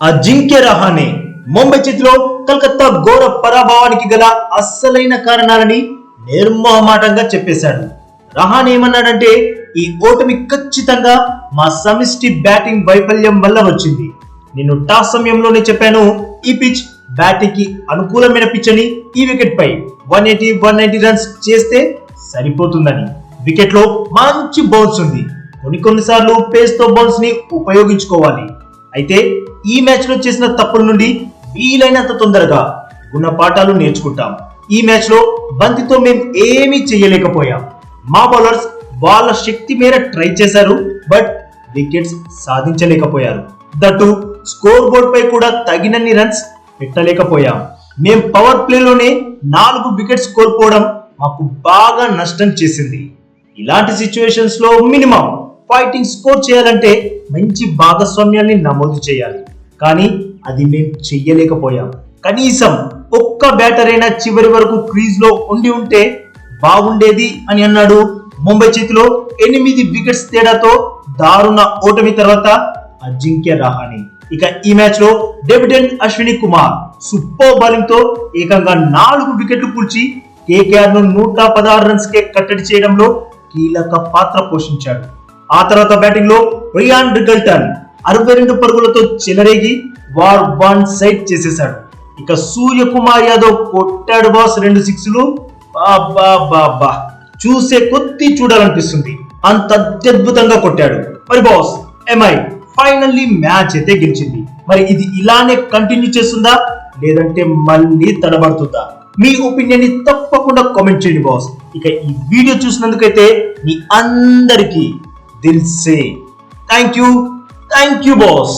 అజింక్య రహానే ముంబై చేతిలో కలకత్తా ఘోర పరాభవానికి గల అస్సలైన కారణాలని నిర్మోహమాటంగా చెప్పేశాడు. రహానే ఏమన్నాడంటే ఈ ఓటమి ఖచ్చితంగా మా సమిష్టి బ్యాటింగ్ వైఫల్యం వల్ల వచ్చింది. నేను టాస్ సమయంలోనే చెప్పాను ఈ పిచ్ బ్యాటింగ్కి అనుకూలమైన పిచ్ అని ఈ వికెట్ పై one eighty one ninety runs చేస్తే సరిపోతుందని. వికెట్లో మంచి బౌన్స్ ఉంది. కొన్ని కొన్నిసార్లు పేస్తో బౌన్స్ని ఉపయోగించుకోవాలి. అయితే ఈ మ్యాచ్లో చేసిన తప్పుల నుండి వీలైనంత తొందరగా గుణపాఠాలు నేర్చుకుంటాం. ఈ మ్యాచ్లో బంతితో మేము ఏమీ చేయలేకపోయాం. మా బౌలర్స్ వాళ్ళ శక్తి మేర ట్రై చేశారు బట్ వికెట్స్ సాధించలేకపోయారు. దట్టు స్కోర్ బోర్డ్ పై కూడా తగినన్ని రన్స్ పెట్టలేకపోయాం. మేం పవర్ ప్లేలోనే నాలుగు వికెట్స్ కోల్పోవడం మాకు బాగా నష్టం చేసింది. ఇలాంటి సిచ్యువేషన్స్లో మినిమం ఫైటింగ్ స్కోర్ చేయాలంటే మంచి భాగస్వామ్యాన్ని నమోదు చేయాలి. కానీ అది మేము చెయ్యలేకపోయాం. కనీసం ఒక్క బ్యాటర్ అయినా చివరి వరకు క్రీజ్లో ఉండి ఉంటే బాగుండేది అని అన్నాడు ముంబై చేతిలో ఎనిమిది వికెట్స్ తేడాతో దారుణ ఓటమి తర్వాత అజింక్య రహానే ఇక ఈ మ్యాచ్లో డెబ్యూటెంట్ అశ్విని కుమార్ సూపర్ బౌలింగ్తో ఏకంగా నాలుగు వికెట్లు కూల్చి కేకేఆర్ను నూట పదహారు రన్స్ కే కట్టడి చేయడంలో కీలక పాత్ర పోషించాడు. ఆ తర్వాత బ్యాటింగ్లో రియాన్ రిగల్టన్ అరవై రెండు పరుగులతో చెలరేగి వార్ వన్ సైడ్ చేసేశాడు. ఇక సూర్యకుమార్ యాదవ్ కొట్టాడు బాస్ రెండు సిక్స్లు. బాబా బాబా చూసే కొద్ది చూడాలనిపిస్తుంది. అంత అత్యద్భుతంగా కొట్టాడు. మరి బాస్ ఎంఐ ఫైనల్లీ మ్యాచ్ అయితే గెలిచింది. మరి ఇది ఇలానే కంటిన్యూ చేస్తుందా? లేదంటే మళ్ళీ తడబడుతుందా? మీ ఒపీనియన్ని తప్పకుండా కామెంట్ చేయండి బాస్. ఇక ఈ వీడియో చూసినందుకైతే మీ అందరికీ దిల్సే thank you. Thank you boss